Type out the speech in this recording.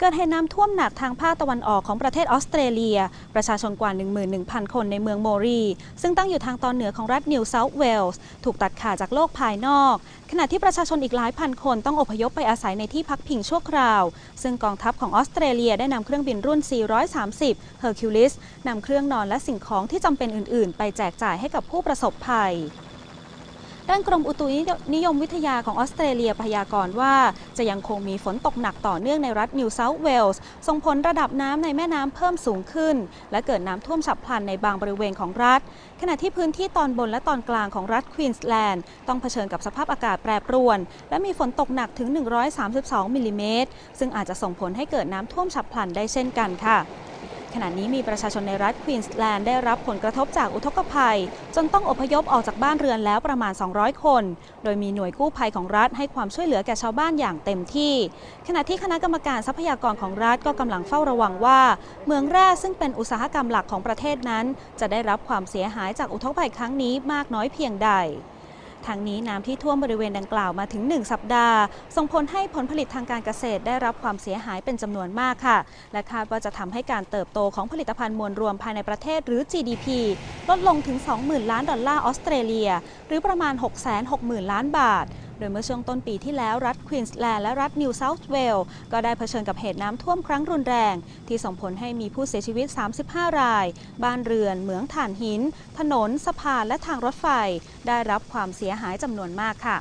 เกิดเหตุน้ำท่วมหนักทางภาคตะวันออกของประเทศออสเตรเลีย ประชาชนกว่า 11,000 คนในเมืองโมรี ซึ่งตั้งอยู่ทางตอนเหนือของรัฐนิวเซาท์เวลส์ถูกตัดขาดจากโลกภายนอก ขณะที่ประชาชนอีกหลายพันคนต้องอพยพไปอาศัยในที่พักพิงชั่วคราว ซึ่งกองทัพของออสเตรเลียได้นำเครื่องบินรุ่น 430 Hercules นำเครื่องนอนและสิ่งของที่จำเป็นอื่น ๆ ไปแจกจ่ายให้กับผู้ประสบภัย ด้านกรมอุตุนิยมวิทยาของออสเตรเลียพยากรณ์ว่า จะยังคงมีฝนตกหนักต่อเนื่องในรัฐนิวเซาท์เวลส์ส่งผลระดับน้ำในแม่น้ำเพิ่มสูงขึ้น และเกิดน้ำท่วมฉับพลันในบางบริเวณของรัฐ ขณะที่พื้นที่ตอนบนและตอนกลางของรัฐควีนส์แลนด์ต้องเผชิญกับสภาพอากาศแปรปรวน และมีฝนตกหนักถึง 132มิลลิเมตรซึ่งอาจจะส่งผลให้เกิดน้ำท่วมฉับพลันได้เช่นกันค่ะ ขณะนี้มีประชาชนในรัฐควีนส์แลนด์ได้รับผลกระทบจากอุทกภัย จนต้องอพยพออกจากบ้านเรือนแล้วประมาณ 200 คน โดยมีหน่วยกู้ภัยของรัฐให้ความช่วยเหลือแก่ชาวบ้านอย่างเต็มที่ ขณะที่คณะกรรมการทรัพยากรของรัฐก็กำลังเฝ้าระวังว่า เมืองแร่ซึ่งเป็นอุตสาหกรรมหลักของประเทศนั้น จะได้รับความเสียหายจากอุทกภัยครั้งนี้มากน้อยเพียงใด ทางนี้น้ำที่ท่วมบริเวณดังกล่าวมาถึง 1 สัปดาห์ ส่งผลให้ผลผลิตทางการเกษตรได้รับความเสียหายเป็นจำนวนมากค่ะ และคาดว่าจะทำให้การเติบโตของผลิตภัณฑ์มวลรวมภายในประเทศหรือ GDP ลดลงถึง 20,000 ล้านดอลลาร์ออสเตรเลีย หรือประมาณ 660,000 ล้านบาท โดยเมื่อช่วงต้นปีที่แล้วรัฐควีนส์แลนด์และรัฐนิวเซาท์เวลส์ก็ได้เผชิญกับเหตุน้ำท่วมครั้งรุนแรง ที่ส่งผลให้มีผู้เสียชีวิต 35 ราย บ้านเรือน เหมืองถ่านหิน ถนน สะพานและทางรถไฟ ได้รับความเสียหายจำนวนมากค่ะ